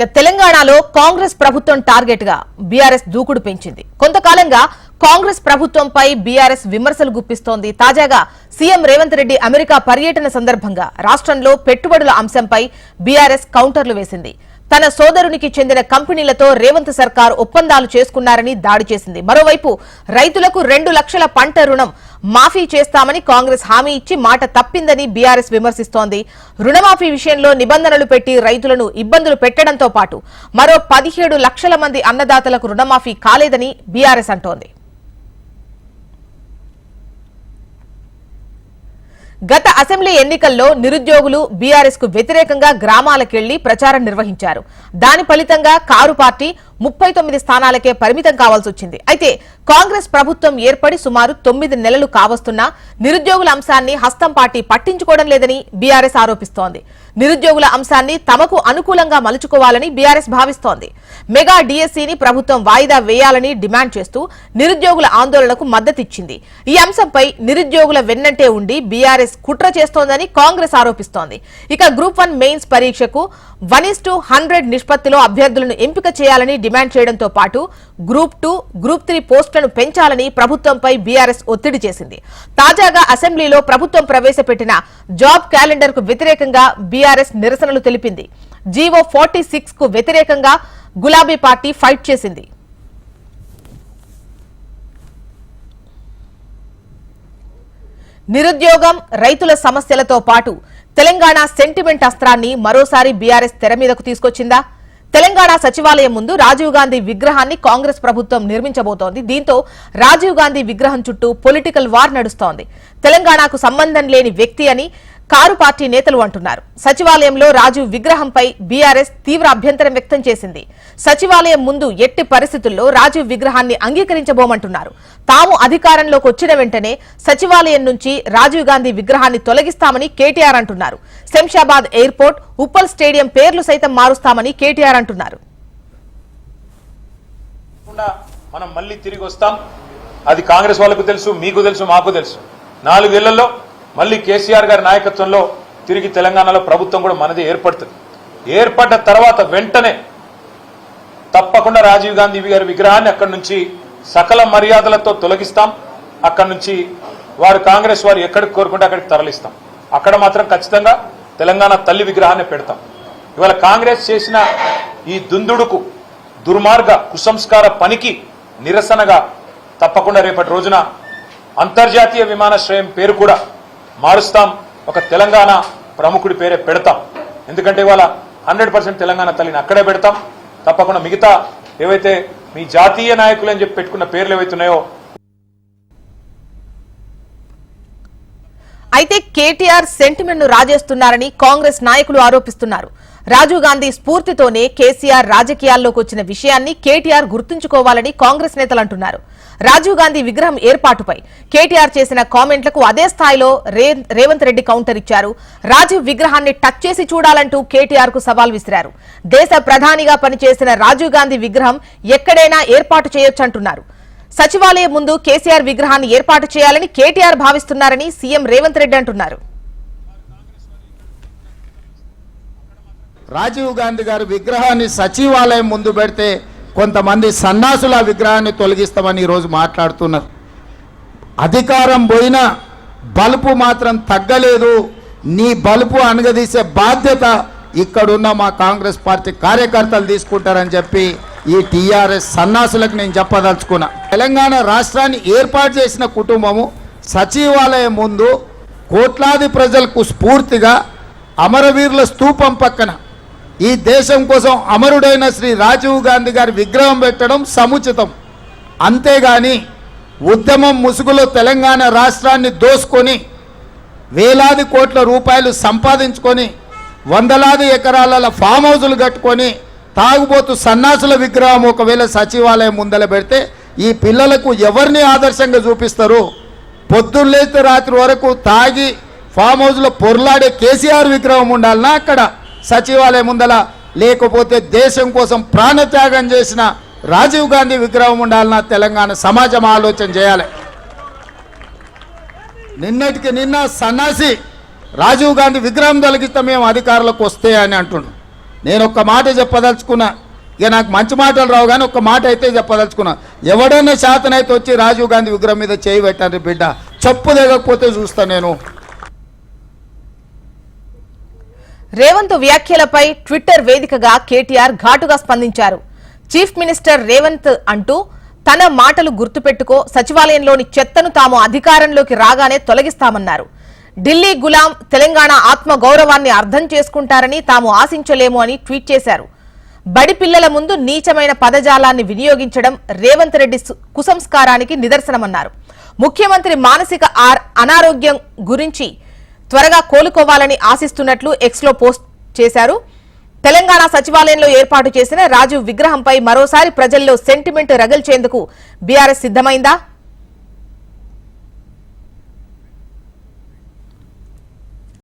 ఇక తెలంగాణలో కాంగ్రెస్ ప్రభుత్వం టార్గెట్గా బీఆర్ఎస్ దూకుడు పెంచింది. కొంతకాలంగా కాంగ్రెస్ ప్రభుత్వంపై బీఆర్ఎస్ విమర్శలు గుప్పిస్తోంది. తాజాగా సీఎం రేవంత్ రెడ్డి అమెరికా పర్యటన సందర్భంగా రాష్ట్రంలో పెట్టుబడుల అంశంపై బీఆర్ఎస్ కౌంటర్లు వేసింది. తన సోదరునికి చెందిన కంపెనీలతో రేవంత్ సర్కార్ ఒప్పందాలు చేసుకున్నారని దాడి చేసింది. మరోవైపు రైతులకు రెండు లక్షల పంట రుణం మాఫీ చేస్తామని కాంగ్రెస్ హామీ ఇచ్చి మాట తప్పిందని బీఆర్ఎస్ విమర్శిస్తోంది. రుణమాఫీ విషయంలో నిబంధనలు పెట్టి రైతులను ఇబ్బందులు పెట్టడంతో పాటు మరో పదిహేడు లక్షల మంది అన్నదాతలకు రుణమాఫీ కాలేదని బీఆర్ఎస్ అంటోంది. గత అసెంబ్లీ ఎన్నికల్లో నిరుద్యోగులు బీఆర్ఎస్కు వ్యతిరేకంగా గ్రామాలకెళ్ళి ప్రచారం నిర్వహించారు. దాని ఫలితంగా కారు పార్టీ ముప్పై తొమ్మిది స్థానాలకే పరిమితం కావాల్సి వచ్చింది. అయితే కాంగ్రెస్ ప్రభుత్వం ఏర్పడి సుమారు తొమ్మిది నెలలు కావస్తున్నా నిరుద్యోగుల అంశాన్ని హస్తం పార్టీ పట్టించుకోవడం లేదని బీఆర్ఎస్ ఆరోపిస్తోంది. నిరుద్యోగుల అంశాన్ని తమకు అనుకూలంగా మలుచుకోవాలని బీఆర్ఎస్ భావిస్తోంది. మెగా డిఎస్సీని ప్రభుత్వం వాయిదా వేయాలని డిమాండ్ చేస్తూ నిరుద్యోగుల ఆందోళనకు మద్దతిచ్చింది ఈ అంశంపై నిరుద్యోగుల వెన్నంటే ఉండి బీఆర్ఎస్ కుట్ర చేస్తోందని కాంగ్రెస్ ఆరోపిస్తోంది. ఇక గ్రూప్ వన్ మెయిన్స్ పరీక్షకు వన్ ఇస్ టు హండ్రెడ్ నిష్పత్తిలో అభ్యర్థులను ఎంపిక చేయాలని డిమాండ్ చేయడంతో పాటు గ్రూప్ టూ గ్రూప్ త్రీ పోస్టులను పెంచాలని ప్రభుత్వంపై బీఆర్ఎస్ ఒత్తిడి చేసింది. తాజాగా అసెంబ్లీలో ప్రభుత్వం ప్రవేశపెట్టిన జాబ్ క్యాలెండర్కు వ్యతిరేకంగా బీఆర్ఎస్ నిరసనలు తెలిపింది. జీవో ఫార్టీ సిక్స్కు వ్యతిరేకంగా గులాబీ పార్టీ ఫైట్ చేసింది. నిరుద్యోగం రైతుల సమస్యలతో పాటు తెలంగాణ సెంటిమెంట్ అస్త్రాన్ని మరోసారి బీఆర్ఎస్ తెర మీదకు తీసుకొచ్చిందా? తెలంగాణ సచివాలయం ముందు రాజీవ్ గాంధీ విగ్రహాన్ని కాంగ్రెస్ ప్రభుత్వం నిర్మించబోతోంది. దీంతో రాజీవ్ గాంధీ విగ్రహం చుట్టూ పొలిటికల్ వార్ నడుస్తోంది. తెలంగాణకు సంబంధం లేని వ్యక్తి అని కారు పార్టీ నేతలు అంటున్నారు. సచివాలయంలో రాజీవ్ విగ్రహంపై బీఆర్ఎస్ తీవ్ర అభ్యంతరం వ్యక్తం చేసింది. సచివాలయం ముందు ఎట్టి పరిస్థితుల్లో రాజీవ్ విగ్రహాన్ని అంగీకరించబోమంటున్నారు. తాము అధికారంలోకి వచ్చిన వెంటనే సచివాలయం నుంచి రాజీవ్ గాంధీ విగ్రహాన్ని తొలగిస్తామని కేటీఆర్ అంటున్నారు. శంషాబాద్ ఎయిర్పోర్ట్ ఉప్పల్ స్టేడియం పేర్లు సైతం మారుస్తామని కేటీఆర్ అంటున్నారు. మనం మళ్ళీ తిరిగి వస్తాం. అది కాంగ్రెస్ వాళ్ళకు తెలుసు మీకు తెలుసు మాకు తెలుసు. నాలుగేళ్ళలో మళ్ళీ కేసీఆర్ గారి నాయకత్వంలో తిరిగి తెలంగాణలో ప్రభుత్వం కూడా మనది ఏర్పడుతుంది. ఏర్పడ్డ తర్వాత వెంటనే తప్పకుండా రాజీవ్ గాంధీ గారి విగ్రహాన్ని అక్కడి నుంచి సకల మర్యాదలతో తొలగిస్తాం. అక్కడి నుంచి వారు కాంగ్రెస్ వారు ఎక్కడికి కోరుకుంటే అక్కడికి తరలిస్తాం. అక్కడ మాత్రం ఖచ్చితంగా తెలంగాణ తల్లి విగ్రహాన్ని పెడతాం. ఇవాళ కాంగ్రెస్ చేసిన ఈ దుందుడుకు దుర్మార్గ కుసంస్కార పనికి నిరసనగా తప్పకుండా రేపటి రోజున అంతర్జాతీయ విమానాశ్రయం పేరు కూడా మారుస్తాం. ఒక తెలంగాణ ప్రముఖుడి పేరే పెడతాం. ఎందుకంటే ఇవాళ హండ్రెడ్ పర్సెంట్ తెలంగాణ తల్లిని అక్కడే పెడతాం. తప్పకుండా మిగతా ఏవైతే మీ జాతీయ నాయకులు అని చెప్పి పెట్టుకున్న పేర్లు ఏవైతున్నాయో అయితే కేటీఆర్ సెంటిమెంట్ను రాజేస్తున్నారని కాంగ్రెస్ నాయకులు ఆరోపిస్తున్నారు. రాజీవ్ గాంధీ స్ఫూర్తితోనే కేసీఆర్ రాజకీయాల్లోకి వచ్చిన విషయాన్ని కేటీఆర్ గుర్తుంచుకోవాలని కాంగ్రెస్ నేతలు అంటున్నారు. రాజీవ్ గాంధీ విగ్రహం ఏర్పాటుపై కేటీఆర్ చేసిన కామెంట్లకు అదే స్థాయిలో రేవంత్ రెడ్డి కౌంటర్ ఇచ్చారు. రాజీవ్ విగ్రహాన్ని టచ్ చేసి చూడాలంటూ కేటీఆర్కు సవాల్ విసిరారు. దేశ ప్రధానిగా పనిచేసిన రాజీవ్ గాంధీ విగ్రహం ఎక్కడైనా ఏర్పాటు చేయొచ్చంటున్నారు. సచివాలయం ముందు కేసీఆర్ విగ్రహాన్ని ఏర్పాటు చేయాలని కేటీఆర్ భావిస్తున్నారని సీఎం రేవంత్ రెడ్డి అంటున్నారు. రాజీవ్ గాంధీ గారి విగ్రహాన్ని సచివాలయం ముందు పెడితే కొంతమంది సన్నాసుల విగ్రహాన్ని తొలగిస్తామని ఈరోజు మాట్లాడుతున్నారు. అధికారం పోయినా బలుపు మాత్రం తగ్గలేదు. నీ బలుపు అనగదీసే బాధ్యత ఇక్కడున్న మా కాంగ్రెస్ పార్టీ కార్యకర్తలు తీసుకుంటారని చెప్పి ఈ టీఆర్ఎస్ సన్నాసులకు నేను చెప్పదలుచుకున్నా. తెలంగాణ రాష్ట్రాన్ని ఏర్పాటు చేసిన కుటుంబము సచివాలయం ముందు కోట్లాది ప్రజలకు స్ఫూర్తిగా అమరవీరుల స్తూపం పక్కన ఈ దేశం కోసం అమరుడైన శ్రీ రాజీవ్ గాంధీ గారి విగ్రహం పెట్టడం సముచితం. అంతేగాని ఉద్యమం ముసుగులో తెలంగాణ రాష్ట్రాన్ని దోసుకొని వేలాది కోట్ల రూపాయలు సంపాదించుకొని వందలాది ఎకరాల ఫామ్ హౌజులు కట్టుకొని తాగుబోతు సన్నాసుల విగ్రహం ఒకవేళ సచివాలయం ముందల పెడితే ఈ పిల్లలకు ఎవరిని ఆదర్శంగా చూపిస్తారు? పొద్దున్న లేస్తే రాత్రి వరకు తాగి ఫామ్ హౌస్లో పొర్లాడే కేసీఆర్ విగ్రహం ఉండాలనా అక్కడ? సచివాలయం ముందల లేకపోతే దేశం కోసం ప్రాణత్యాగం చేసిన రాజీవ్ గాంధీ విగ్రహం ఉండాలన్నా తెలంగాణ సమాజం ఆలోచన చేయాలి. నిన్నటికి నిన్న సన్నాసి రాజీవ్ గాంధీ విగ్రహం తొలగిస్తే మేము అధికారులకు వస్తే అని అంటుండు. నేను ఒక్క మాట చెప్పదలుచుకున్నా. ఇక నాకు మంచి మాటలు రావు కానీ ఒక్క మాట అయితే చెప్పదలుచుకున్నా. ఎవడన్నా శాతనైతే వచ్చి రాజీవ్ గాంధీ విగ్రహం మీద చేయి పెట్టండి బిడ్డ. చెప్పు లేకపోతే చూస్తాను నేను. రేవంత్ వ్యాఖ్యలపై ట్విట్టర్ వేదికగా కేటీఆర్ ఘాటుగా స్పందించారు. చీఫ్ మినిస్టర్ రేవంత్ అంటూ తన మాటలు గుర్తుపెట్టుకో సచివాలయంలోని చెత్తను తాము అధికారంలోకి రాగానే తొలగిస్తామన్నారు. ఢిల్లీ గులాం తెలంగాణ ఆత్మ గౌరవాన్ని అర్థం చేసుకుంటారని తాము ఆశించలేము అని ట్వీట్ చేశారు. బడి పిల్లల ముందు నీచమైన పదజాలాన్ని వినియోగించడం రేవంత్ రెడ్డి కుసంస్కారానికి నిదర్శనమన్నారు. ముఖ్యమంత్రి మానసిక ఆర్- అనారోగ్యం గురించి త్వరగా కోలుకోవాలని ఆశిస్తున్నట్లు ఎక్స్లో పోస్ట్ చేశారు. తెలంగాణ సచివాలయంలో ఏర్పాటు చేసిన రాజు విగ్రహంపై మరోసారి ప్రజల్లో సెంటిమెంట్ రగిల్చేందుకు బీఆర్ఎస్ సిద్ధమైందా?